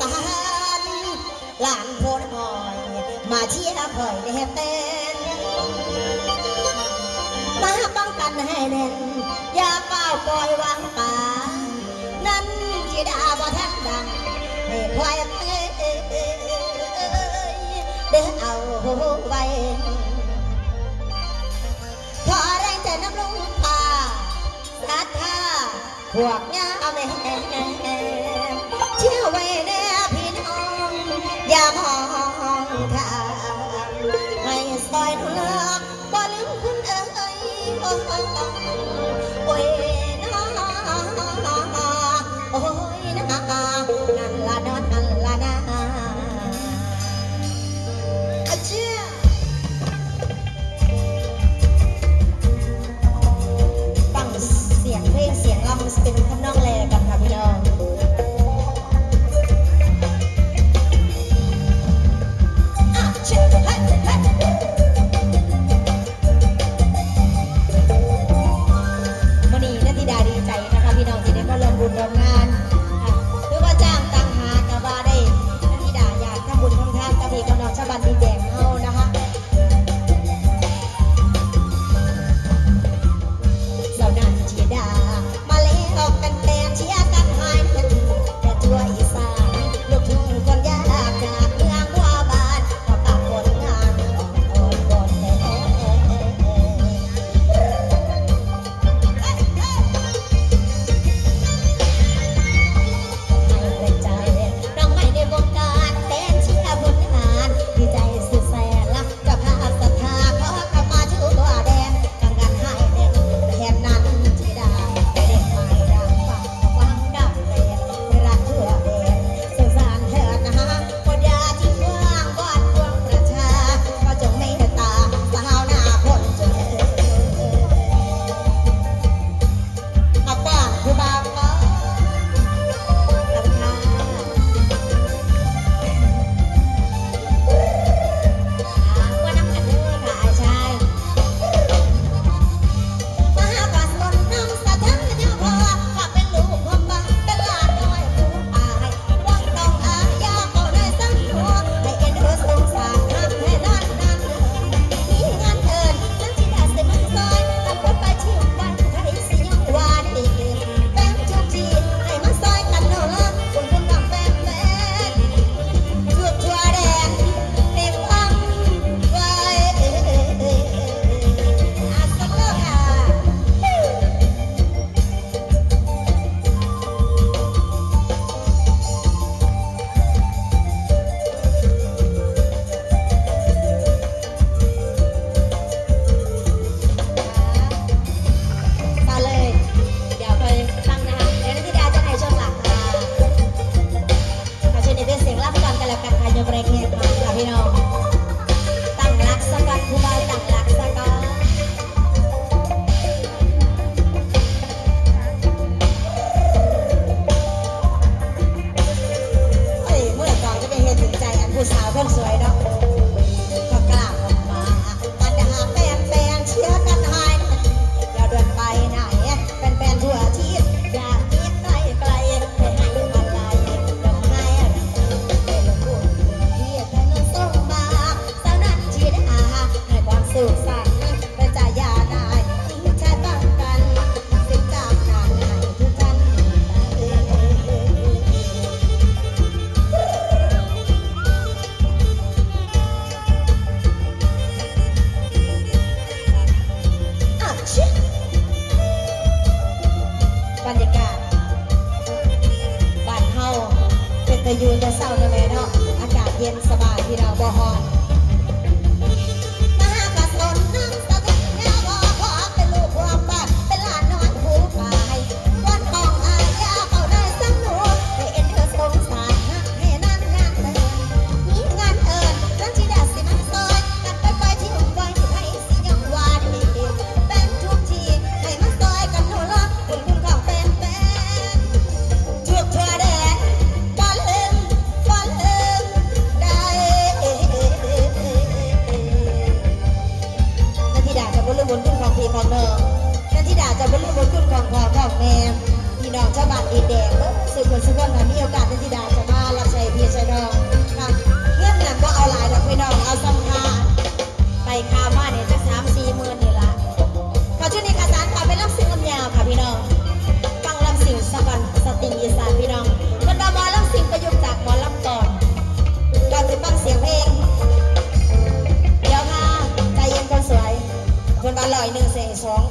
สานหลานโพดหอย มาเชียร์คอยไห้เต้นมาป้องกันให้เน่นอย่าเป้าปล่อยวางตานั้นจิดาบ่แทันดังให้ควายเอ้ยเด้อเอาไว้พอแรงใจน้ำลงตาสัทธาพวกยาแม่ ธิดาจะบรรลุบุญคุณของพ่อของแม่พี่น้องชาวบ้านดีแดงเมื่อสืบคนสืบคนมีโอกาสนันธิดาจะมาลับชัยเพียชัยน้องนะเงื่อนหนังก็เอาลายดอกพี่น้องเอาซ้ำคาไปคาบ้านเนี่ยจะสามสี่หมื่นนี่ละขอช่วนี้คารสานขอไปรับสิ่งลำยาวค่ะพี่น้องฟังลำสิ่งสวรรค์สติงอีสานพี่น้องมันมาหมอลำสิ่งประยุกต์จากหมอลำก่อนก่อนจะฟังเสียงเพลงเดี๋ยวค่ะใจเย็นคนสวยคนบ้านลอยหนึ่งเสียงสอง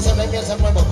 se me se muevo.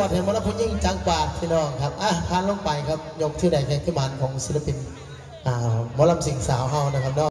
วัสดีหมอลำผู้ยิ่งจังกว่าพี่น้องครับอะพานลงไปครับยกที่ใดแข่งขึ้นมานของศิลปินอ่ามอลำสิงสาวเฮานะครับน้อง